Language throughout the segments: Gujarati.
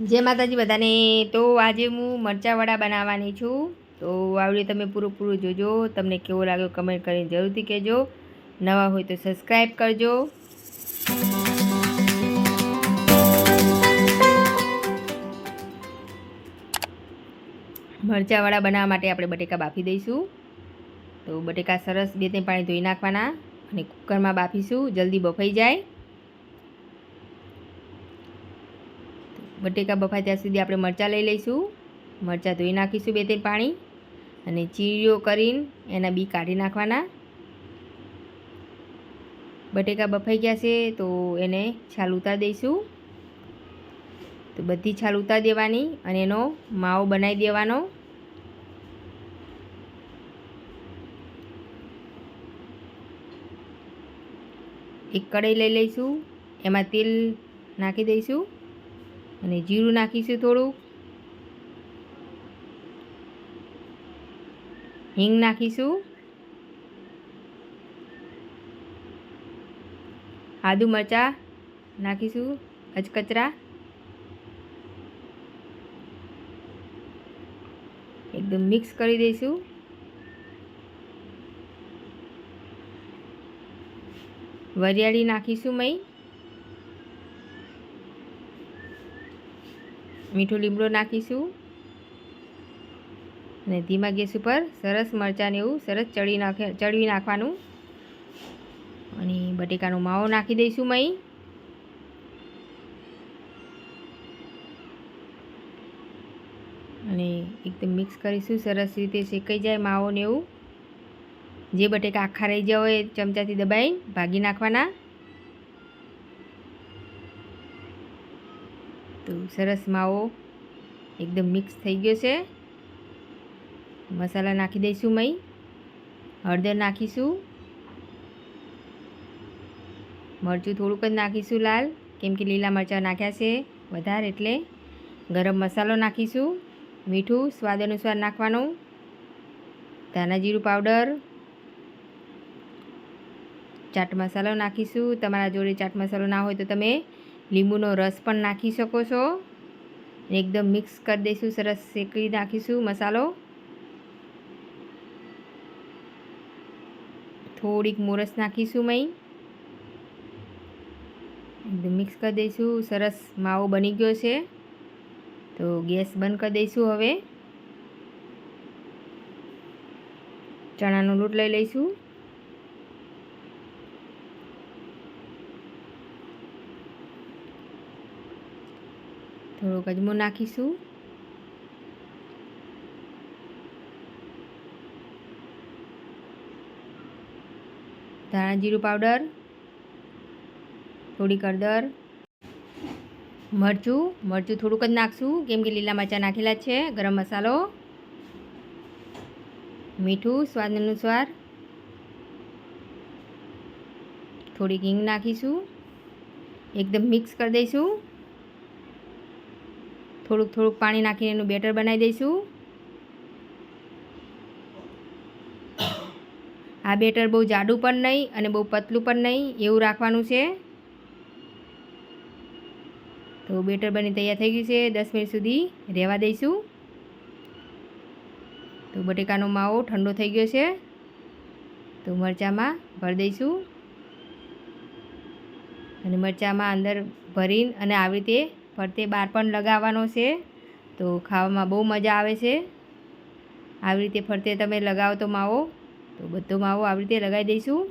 જય માતાજી બધાને. તો આજે હું મરચાંવડા બનાવવાની છું. તો આવડે તમે પૂરું પૂરું જોજો. તમને કેવો લાગ્યો કમેન્ટ કરીને જરૂરથી કહેજો. નવા હોય તો સબસ્ક્રાઈબ કરજો. મરચાંવડા બનાવવા માટે આપણે બટેકા બાફી દઈશું. તો બટેકા સરસ બે ત્રણ પાણી ધોઈ નાખવાના અને કુકરમાં બાફીશું. જલ્દી બફાઈ જાય. બટેકા બફાય ત્યાં સુધી આપણે મરચાં લઈ લઈશું. મરચાં ધોઈ નાખીશું બે ત્રણ પાણી અને ચીરીઓ કરીને એના બી કાઢી નાખવાના. બટેકા બફાઈ ગયા છે તો એને છાલ ઉતારી દઈશું. તો બધી છાલ ઉતારી દેવાની અને એનો માવો બનાવી દેવાનો. એક કઢાઈ લઈ લઈશું. એમાં તેલ નાખી દઈશું. અને જીરું નાખીશું થોડું હિંગ નાખીશું. આદુ મરચાં નાખીશું અચકચરા એકદમ મિક્સ કરી દઈશું. વરિયાળી નાખીશું મય. મીઠું લીમડો નાખીશું. અને ધીમા ગેસ ઉપર સરસ મરચાંને એવું સરસ ચડી નાખે, ચડવી નાખવાનું. અને બટેકાનો માવો નાખી દઈશું મહી. અને એકદમ મિક્સ કરીશું, સરસ રીતે શેકાઈ જાય માવો ને એવું. જે બટેકા આખા રહી ગયા હોય ચમચાથી દબાઈ, ભાગી નાખવાના. તો સરસ માવો એકદમ મિક્સ થઈ ગયો છે. મસાલા નાખી દઈશું મય હળદર નાખીશું. મરચું થોડુંક જ નાખીશું લાલ, કેમ કે લીલા મરચાં નાખ્યા છે વધારે એટલે. ગરમ મસાલો નાખીશું, મીઠું સ્વાદ અનુસાર નાખવાનું. ધાણા જીરું પાવડર. ચાટ મસાલો નાખીશું. તમારા જોડે ચાટ મસાલો ના હોય તો તમે લીંબુનો રસ પણ નાખી શકો છો. એકદમ મિક્સ કરી દઈશું, સરસ શેકી નાખીશું મસાલો. થોડીક મોરસ નાખીશું મેં એકદમ મિક્સ કરી દઈશું, સરસ માવો બની ગયો છે. તો ગેસ બંધ કરી દઈશું હવે. ચણાનો લોટ લઈ લઈશું. થોડોક અજમો નાખીશું. ધાણા જીરું પાવડર થોડીક હળદર, મરચું મરચું થોડુંક જ નાખશું, કેમ કે લીલા મરચાં નાખેલા છે, ગરમ મસાલો, મીઠું, સ્વાદ અનુસાર, થોડીક હિંગ નાખીશું, એકદમ મિક્સ કરી દઈશું. થોડુંક થોડુંક પાણી નાખીને એનું બેટર બનાવી દઈશું. આ બેટર બહુ જાડું પણ નહીં અને બહુ પતલું પણ નહીં, એવું રાખવાનું છે. તો બેટર બની તૈયાર થઈ ગયું છે. દસ મિનિટ સુધી રહેવા દઈશું. તો બટેકાનો માવો ઠંડો થઈ ગયો છે. તો મરચાંમાં ભરી દઈશું. અને મરચાંમાં અંદર ભરીને અને આવી રીતે ફરતે બહાર પણ લગાવવાનો છે. તો ખાવામાં બહુ મજા આવે છે. આવી રીતે ફરતે તમે લગાવો તો માવો. તો બધો માવો આવી રીતે લગાવી દઈશું.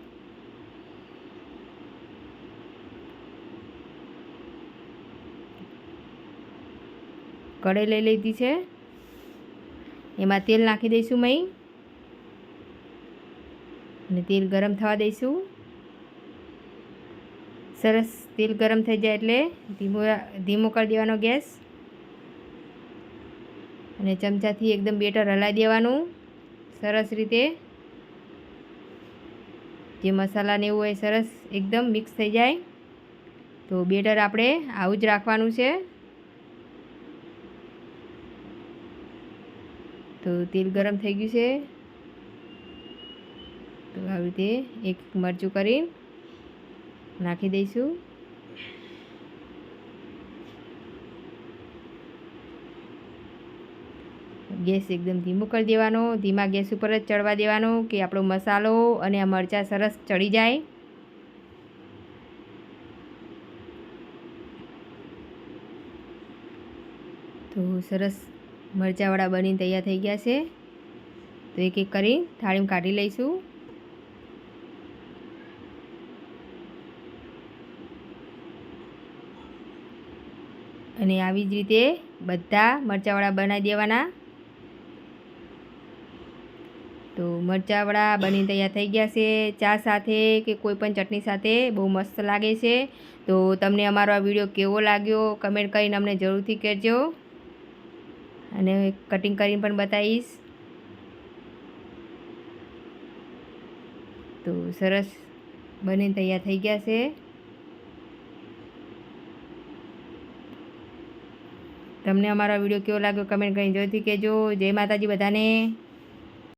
કઢાઈ લઈ લીધી છે. એમાં તેલ નાખી દઈશું મેં અને તેલ ગરમ થવા દઈશું. સરસ તેલ ગરમ થઈ જાય એટલે ધીમો ધીમો કરી દેવાનો ગેસ. અને ચમચાથી એકદમ બેટર હલાવી દેવાનું. સરસ રીતે. જે મસાલાને એવું હોય સરસ એકદમ મિક્સ થઈ જાય. તો બેટર આપણે આવું જ રાખવાનું છે. તો તેલ ગરમ થઈ ગયું છે. તો આવી રીતે એક મરચું કરી નાખી દઈશું. ગેસ એકદમ ધીમું કરી દેવાનો, ધીમા ગેસ ઉપર જ ચડવા દેવાનો કે આપણો મસાલો અને આ મરચાં સરસ ચડી જાય. તો સરસ મરચાંવાળા બનીને તૈયાર થઈ ગયા છે. તો એક એક કરી, થાળીમાં કાઢી લઈશું. અને આવી જ રીતે બધા મરચાંવાળા બનાવી દેવાના. તો મરચાંવાળા બની તૈયાર થઈ ગયા છે. ચા સાથે કે કોઈ પણ ચટણી સાથે બહુ મસ્ત લાગે છે. તો તમને અમારો આ વીડિયો કેવો લાગ્યો કમેન્ટ કરીને અમને જરૂરથી કહેજો. અને કટિંગ કરીને પણ બતાવીશ. તો સરસ બની તૈયાર થઈ ગયા છે. તમને અમારો વીડિયો કેવો લાગ્યો કમેન્ટ કરીને જોઈતી કહેજો. જય માતાજી બધાને.